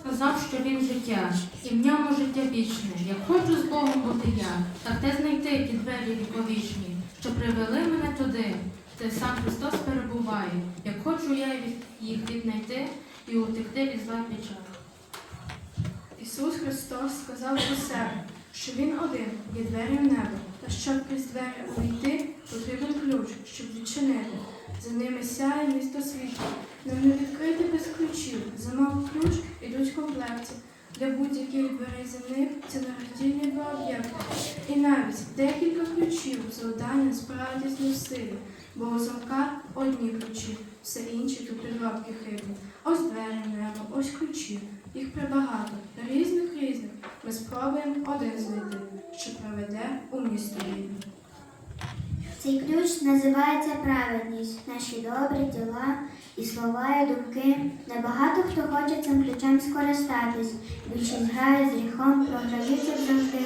сказав, що він життя, і в ньому життя вічне. Як хочу з Богом бути я, так де знайти ті двері віковічні, що привели мене туди, де сам Христос перебуває. Як хочу я їх віднайти і утекти від зла печалі. Ісус Христос сказав про себе, що Він один є двері в небо, та щоб крізь двері увійти, потрібен ключ, щоб відчинити. За ними сяє місто світло. Нам не відкрити без ключів. Замов ключ комплекті. Для будь-яких нероздільні два об'єкти. І навіть декілька ключів завдання справді силі, бо у замка одні ключі, все інші тут підробки хибні. Ось двері небо, ось ключі. Їх прибагато, різних різних. Ми спробуємо один знайти, що приведе у місто вільне. Цей ключ називається праведність, наші добрі діла і слова і думки. Небагато хто хоче цим ключем скористатись. Більшість грає з гріхом, програють як завжди.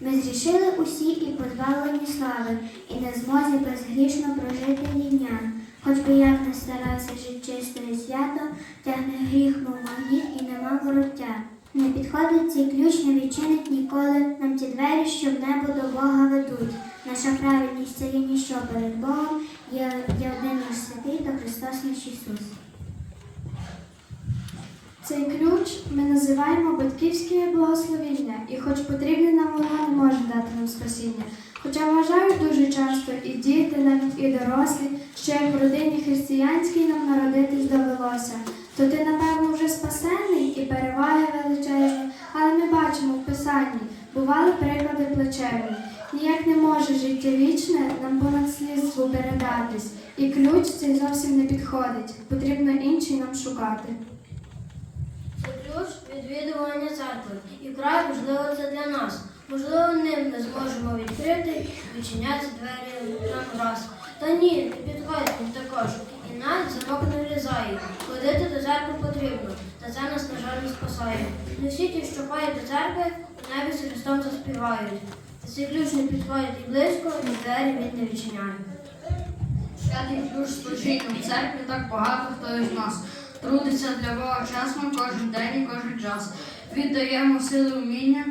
Ми зрішили усі і позбавлені слави, і не змозі безгрішно прожити ні дня. Хоч би як не старався жити чисто і свято, тягне гріх, мов магніт і нема вороття. Не підходить цей ключ, не відчинить ніколи нам ті двері, що в небо до Бога ведуть. Наша праведність це є ніщо перед Богом, є, є один наш святий та Христос наш Ісус. Цей ключ ми називаємо батьківське благословіння, і хоч потрібне нам воно не може дати нам спасіння. Хоча вважають дуже часто і діти, навіть і дорослі, що як в родині християнській нам народитись довелося, то ти, напевно, вже спасений і переваги величезні, але ми бачимо в Писанні, бували приклади плачевні. Ніяк не може життя вічне нам понад слідству передатись, і ключ цей зовсім не підходить, потрібно інший нам шукати. Це ключ відвідування церкви, і вкрай важливо це для нас. Можливо, ним ми зможемо відкрити відчиняти двері нам раз. Та ні, не підходить також. І навіть замок не влізає. Ходити до церкви потрібно, та це нас, на жаль, не спасає. Не всі ті, що ходять до церкви, у небі з Христом заспівають. Цей ключ не підходить і близько, і двері він не відчиняє. Святий ключ служіння в церкві так багато хто із нас. Трудиться для Бога чесно кожен день і кожен час. Віддаємо сили вміння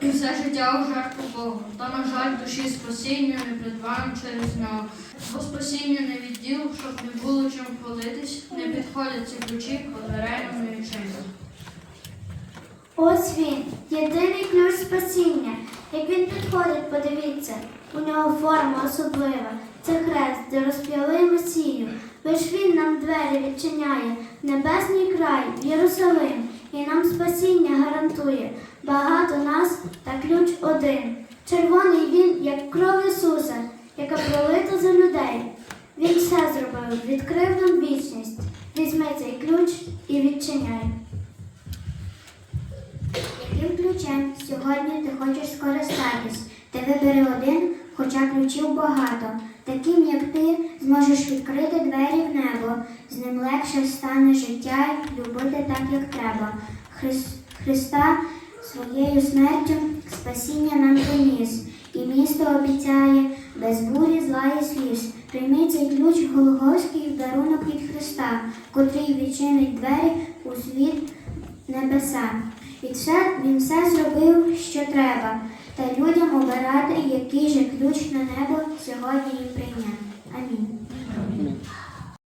і все життя у жертву Богу. Та, на жаль, душі спасіння не придбаємо через нього. Бо спасіння не від діл, щоб не було чим хвалитись, не підходять ці ключі, бо дверей нам. Ось він, єдиний ключ спасіння. Як він підходить, подивіться, у нього форма особлива. Це хрест, де розп'яли Месію. Лиш він нам двері відчиняє, небесний край, Єрусалим, і нам спасіння гарантує. Багато нас та ключ один. Червоний він, як кров Ісуса, яка пролита за людей. Він все зробив, відкрив нам вічність. Візьми цей ключ і відчиняй. Яким ключем сьогодні ти хочеш скористатись? Ти вибери один, хоча ключів багато. Таким, як ти, зможеш відкрити двері в небо. З ним легше стане життя любити так, як треба. Хрис- Христа своєю смертю спасіння нам приніс. І місто обіцяє без бурі зла і сліз. Прийми цей ключ Голгофський в дарунок від Христа, котрий відчинить двері у світ небеса. І все, він все зробив, що треба, та людям обирати, який же ключ на небо сьогодні і прийняти. Амінь.